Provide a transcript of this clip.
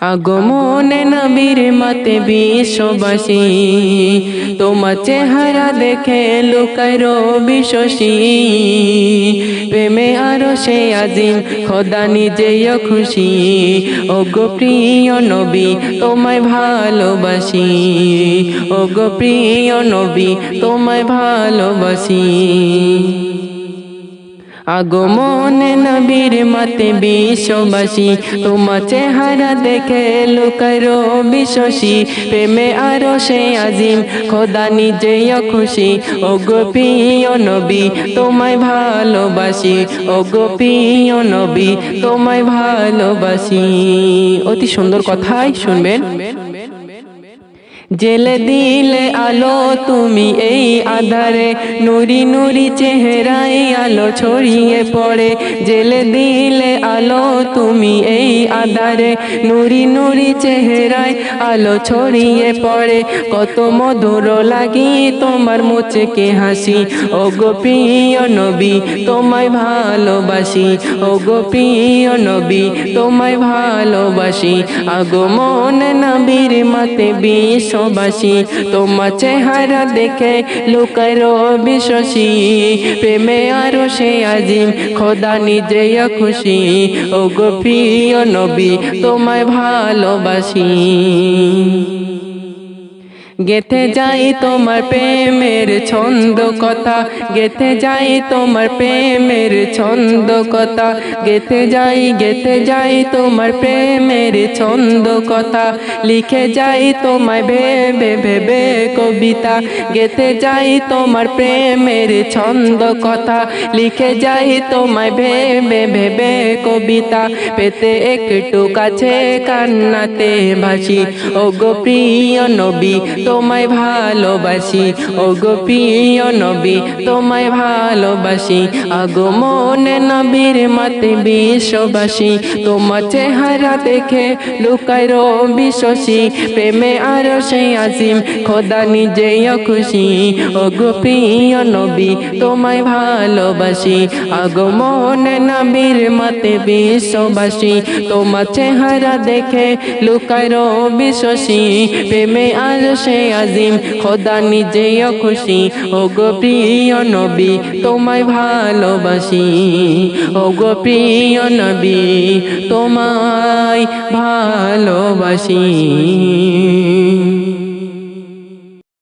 আগমনে নবীর মতে বিশ্ববাসী। তোমার চেহারা দেখে লুকায় বিশ্বসী। প্রেমে আরও সে আজিম, খোদা নিজেও খুশি। ও প্রিয় নবী, তোমায় ভালোবাসি। ও প্রিয় নবী, তোমায় ভালোবাসি। আগমনে নবীর মতে বিশ্ববাসী, তোমার চেহারা দেখে লুকারো বিশ্বসী, প্রেমে আরও সে আজিম, খোদা নিজেই খুশি ও গো প্রিয় নবী, তোমায় ভালোবাসি। ও গো প্রিয় নবী, তোমায় ভালোবাসি। অতি সুন্দর কথাই শুনবেন। জেলে দিলে আলো, তুমি এই আধারে। নুরি নুরি চেহারায় আলো ছড়িয়ে পড়ে। জেলে দিলে আলো, তুমি এই আধারে। নুরি নুরি চেহারায় আলো ছড়িয়ে পড়ে। কত মধুর লাগি তোমার মুচকে হাসি। ও গো প্রিয় নবী, তোমায় ভালোবাসি। ও গো প্রিয় নবী, তোমায় ভালোবাসি। আগমন নবীর মতে বিশ্ববাসী, তোমার চেহারা দেখে লোকের বিশ্বাসী। প্রেমে আরও সে আজিম, খোদা নিজে খুশি। ও গোপ্রিয় নবী, তোমায় ভালোবাসি। গেথে যাই তোমার প্রেমের ছন্দ কথা। গেথে যাই তোমার প্রেমের ছন্দ কথা। গেথে যাই গেথে যাই তোমার প্রেমের ছন্দ কথা। লিখে যাই তোমায় ভেবে ভেবে কবিতা। গেথে যাই তোমার প্রেমের ছন্দ কথা। লিখে যাই তোমায় ভেবে ভেবে কবিতা। পেতে একটু কাছে কান্নাতে ভাসি। ও গো প্রিয় নবী তোমায় ভালোবাসি। ও গো প্রিয় নবী, তোমায় ভালোবাসি। আগমন নবীর মতে বিশ্ববাসী। তোমার চেহারা দেখে লুকায় বিশ্বসী। প্রেমে আর সেই আজিম, খোদা নিজে খুশি ও গো প্রিয় নবী, তোমায় ভালোবাসি। আগমন নবীর মতে বিশ্ববাসী। তোমার চেহারা দেখে লুকায় বিশ্বসী। প্রেমে আর সে আজিম খোদা নিজে খুশি। ও গো নবী তোমায় ভালোবাসি। ও গো নবী তোমায় ভালোবাসি।